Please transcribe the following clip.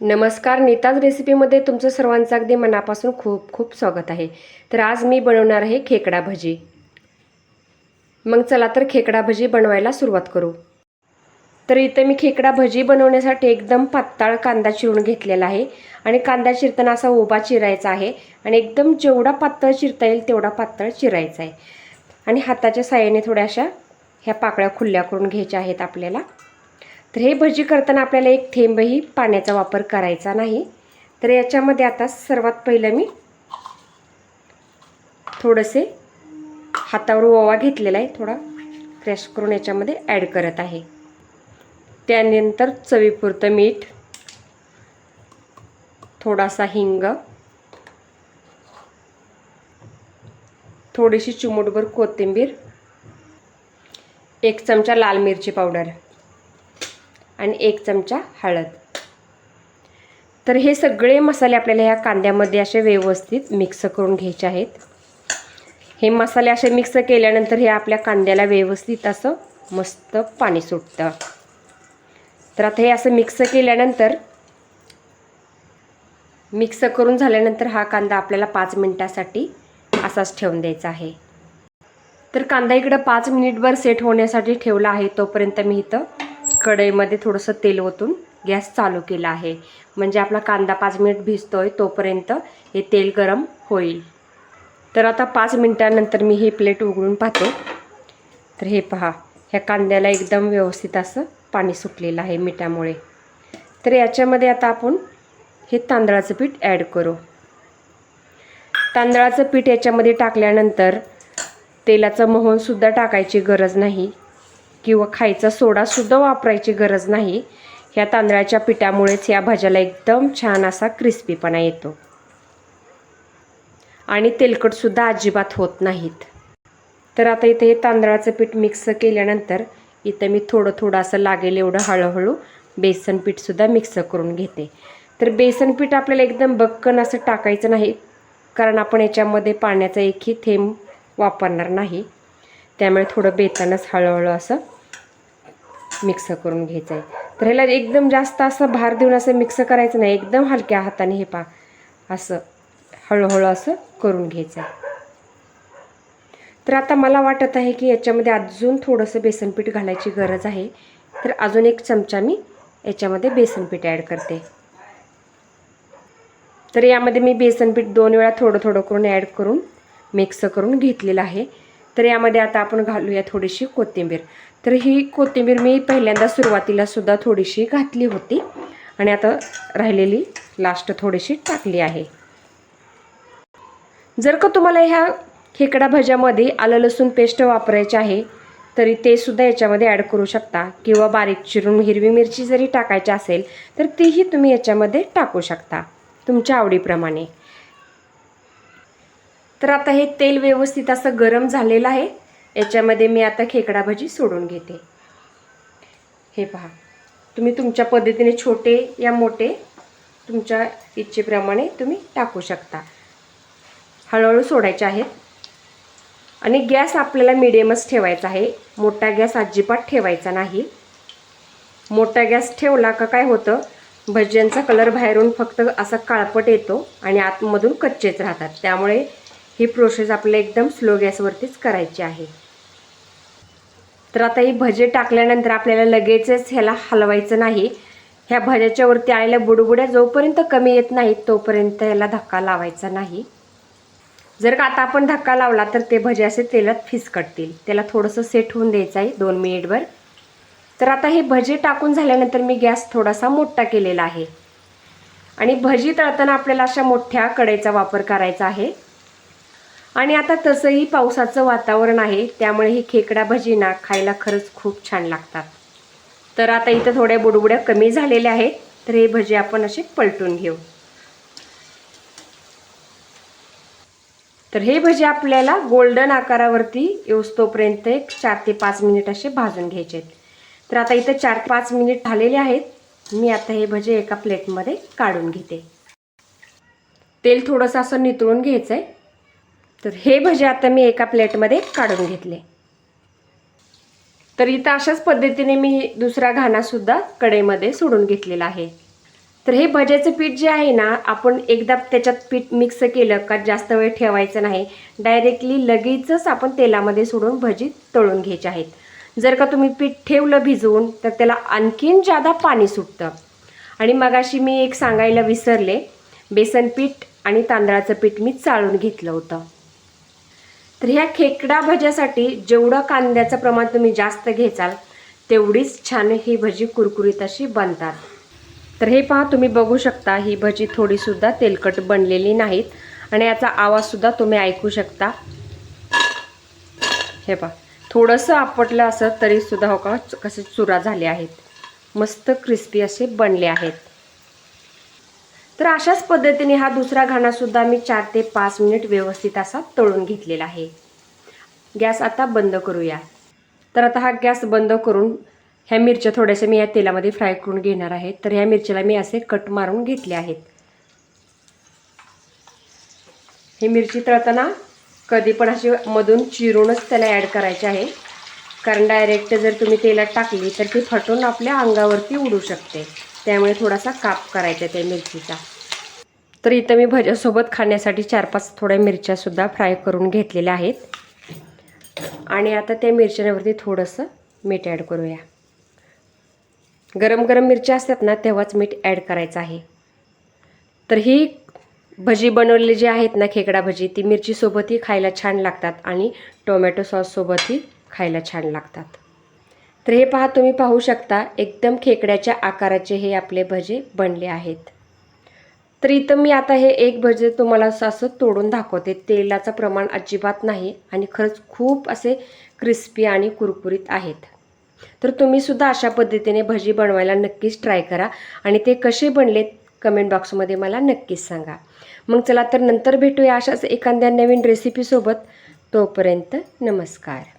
नमस्कार नीताज रेसिपीमध्ये तुमचं सर्वांचं अगदी मनापासून खूप खूप स्वागत आहे. तर आज मी बनवणार आहे खेकडा भजी. मग चला तर खेकडा भजी बनवायला सुरुवात करू. तर इथं मी खेकडा भजी बनवण्यासाठी एकदम पातळ कांदा चिरून घेतलेला आहे आणि कांदा चिरताना असा उभा चिरायचा आहे आणि एकदम जेवढा पातळ चिरता येईल तेवढा पातळ चिरायचा आहे. आणि हाताच्या साह्याने थोड्याशा ह्या पाकळ्या खुल्ल्या करून घ्यायच्या आहेत आपल्याला. तर हे भजी करताना आपल्याला एक थेंबही पाण्याचा वापर करायचा नाही. तर याच्यामध्ये आता सर्वात पहिलं मी थोडंसे हातावर ओवा घेतलेला आहे. थोडा क्रॅश करून याच्यामध्ये ॲड करत आहे. त्यानंतर चवीपुरतं मीठ थोडासा हिंग थोडीशी चिमूटभर कोथिंबीर एक चमचा लाल मिरची पावडर. आणि एक चमचा हळद. तर हे सगळे मसाले आपल्याला ह्या कांद्यामध्ये असे व्यवस्थित मिक्स करून घ्यायचे आहेत. हे मसाले असे मिक्स केल्यानंतर हे आपल्या कांद्याला व्यवस्थित असं मस्त पाणी सुटतं. तर आता हे असं मिक्स केल्यानंतर मिक्स करून झाल्यानंतर हा कांदा आपल्याला पाच मिनटासाठी असाच ठेवून द्यायचा आहे. तर कांदा इकडं पाच मिनिटभर सेट होण्यासाठी ठेवला आहे तोपर्यंत मी इथं कढईमध्ये थोडंसं तेल ओतून गॅस चालू केला आहे. म्हणजे आपला कांदा पाच मिनिट भिजतो आहे तोपर्यंत हे तेल गरम होईल. तर आता पाच मिनटानंतर मी ही प्लेट उघडून पाहते. तर हे पहा ह्या कांद्याला एकदम व्यवस्थित असं पाणी सुटलेलं आहे मिठामुळे. तर याच्यामध्ये आता आपण हे तांदळाचं पीठ ॲड करू. तांदळाचं पीठ याच्यामध्ये टाकल्यानंतर तेलाचं मोहनसुद्धा टाकायची गरज नाही. किंवा खायचा सोडासुद्धा वापरायची गरज नाही. ह्या तांदळाच्या पिठामुळेच या भाज्याला एकदम छान असा क्रिस्पीपणा येतो. आणि तेलकटसुद्धा अजिबात होत नाहीत. तर आता इथे हे तांदळाचं पीठ मिक्स केल्यानंतर इथं मी थोडं थोडं असं लागेल एवढं हळूहळू बेसन पीठसुद्धा मिक्स करून घेते. तर बेसन पीठ आपल्याला एकदम बक्कन असं टाकायचं नाही कारण आपण याच्यामध्ये पाण्याचा एकही थेंब वापरणार नाही. त्यामुळे थोडं बेतानच हळूहळू असं मिक्स करून घ्यायचं आहे तर ह्याला एकदम जास्त असं भार देऊन असं मिक्स करायचं नाही. एकदम हलक्या हाताने हे पा असं हळूहळू असं करून घ्यायचं आहे तर आता मला वाटत आहे की याच्यामध्ये अजून थोडंसं बेसनपीठ घालायची गरज आहे. तर अजून एक चमचा मी याच्यामध्ये बेसनपीठ ॲड करते. तर यामध्ये मी बेसनपीठ दोन वेळा थोडं थोडं करून ॲड करून मिक्स करून घेतलेलं आहे. तर यामध्ये आता आपण घालूया थोडीशी कोथिंबीर. तर ही कोथिंबीर मी पहिल्यांदा सुरुवातीला सुद्धा थोडीशी घातली होती. आणि आता राहिलेली लास्ट थोडीशी टाकली आहे. जर का तुम्हाला ह्या खेकडा भज्यामध्ये आलं लसूण पेस्ट वापरायची आहे तरी ते सुद्धा याच्यामध्ये ॲड करू शकता. किंवा बारीक चिरून हिरवी मिरची जरी टाकायची असेल तर तीही तुम्ही याच्यामध्ये टाकू शकता. तुमच्या आवडीप्रमाणे. तर आता हे तेल व्यवस्थित असं गरम झालेलं आहे. याच्यामध्ये मी आता खेकडा भजी सोडून घेते. हे पहा. तुम्ही तुमच्या पद्धतीने छोटे या मोठे तुमच्या इच्छेप्रमाणे तुम्ही टाकू शकता. हळूहळू सोडायचे आहेत. आणि गॅस आपल्याला मिडियमच ठेवायचा आहे. मोठा गॅस अजिबात ठेवायचा नाही. मोठा गॅस ठेवला का काय होतं? भज्यांचा कलर बाहेरून फक्त असा काळपट येतो आणि आतमधून कच्चेच राहतात. त्यामुळे ही प्रोसेस आपल्याला एकदम स्लो गॅसवरतीच करायची आहे. तर आता ही भजे टाकल्यानंतर आपल्याला लगेचच ह्याला हलवायचं नाही. ह्या भज्याच्यावरती आलेल्या बुडबुड्या जोपर्यंत कमी येत नाहीत तोपर्यंत याला धक्का लावायचा नाही. जर का आता आपण धक्का लावला तर ते भजे असे तेलात फिसकटतील. त्याला थोडंसं सेट होऊन द्यायचं आहे दोन मिनिटभर. तर आता हे भजे टाकून झाल्यानंतर मी गॅस थोडासा मोठा केलेला आहे. आणि भजी तळताना आपल्याला अशा मोठ्या कढईचा वापर करायचा आहे. आणि आता तसंही पावसाचं वातावरण आहे त्यामुळे ही खेकडा भजीना खायला खरंच खूप छान लागतात. तर आता इथं थोड्या बुडबुड्या कमी झालेल्या आहेत तर हे भजी आपण असे पलटून घेऊ. तर हे भजी आपल्याला गोल्डन आकारावरती येऊस्तोपर्यंत एक चार ते पाच मिनिट असे भाजून घ्यायचे आहेत. तर आता इथं चार ते पाच मिनिट झालेले आहेत. मी आता हे भजे एका प्लेटमध्ये काढून घेते. तेल थोडंसं असं नितळून घ्यायचं आहे तर हे भजे आता मी एका प्लेटमध्ये काढून घेतले. तर इथं अशाच पद्धतीने मी दुसरा घाणासुद्धा कढईमध्ये सोडून घेतलेला आहे. तर हे भज्याचं पीठ जे आहे ना आपण एकदा त्याच्यात पीठ मिक्स केलं का जास्त वेळ ठेवायचं नाही. डायरेक्टली लगेचच आपण तेलामध्ये सोडून भजी तळून घ्यायचे आहेत. जर का तुम्ही पीठ ठेवलं भिजवून तर त्याला आणखीन जादा पाणी सुटतं. आणि मगाशी मी एक सांगायला विसरले बेसन पीठ आणि तांदळाचं पीठ मी चाळून घेतलं होतं. तर ह्या खेकडा भज्यासाठी जेवढं कांद्याचं प्रमाण तुम्ही जास्त घेचाल तेवढीच छान ही भजी कुरकुरीत अशी बनतात. तर हे पहा तुम्ही बघू शकता ही भजी थोडीसुद्धा तेलकट बनलेली नाहीत आणि याचा आवाजसुद्धा तुम्ही ऐकू शकता. हे पहा थोडंसं आपटलं असं तरीसुद्धा हो का कसे चुरा झाले आहेत. मस्त क्रिस्पी असे बनले आहेत. तर अशाच पद्धतीने हा दुसरा घाणासुद्धा मी चार ते पाच मिनिट व्यवस्थित असा तळून घेतलेला आहे. गॅस आता बंद करूया. तर आता हा गॅस बंद करून ह्या मिरच्या थोड्याशा मी या तेलामध्ये फ्राय करून घेणार आहे. तर ह्या मिरच्याला मी असे कट मारून घेतले आहेत. ही मिरची तळताना कधी पण अशी मधून चिरूनच त्याला ॲड करायचे आहे. कारण डायरेक्ट जर तुम्ही तेलात टाकली तर ती फटून आपल्या अंगावरती उडू शकते. त्यामुळे थोडासा काप करायचा त्या मिरचीचा. तर इथं मी भज्यासोबत खाण्यासाठी चार पाच थोड्या मिरच्यासुद्धा फ्राय करून घेतलेल्या आहेत. आणि आता त्या मिरच्यांवरती थोडंसं मीठ ॲड करूया. गरम गरम मिरच्या असतात ना तेव्हाच मीठ ॲड करायचं आहे. तर ही भजी बनवलेली जी आहेत ना खेकडा भजी ती मिरचीसोबतही खायला छान लागतात आणि टोमॅटो सॉससोबतही खायला छान लागतात. तर हे पहा तुम्ही पाहू शकता एकदम खेकड्याच्या आकाराचे हे आपले भजे बनले आहेत. तर इथं मी आता हे एक भजे तुम्हाला असं असं तोडून दाखवते. तेलाचं प्रमाण अजिबात नाही आणि खरंच खूप असे क्रिस्पी आणि कुरकुरीत आहेत. तर तुम्हीसुद्धा अशा पद्धतीने भजी बनवायला नक्कीच ट्राय करा आणि ते कसे बनलेत कमेंट बॉक्समध्ये मला नक्कीच सांगा. मग चला तर नंतर भेटूया अशाच एखाद्या नवीन रेसिपीसोबत तोपर्यंत नमस्कार.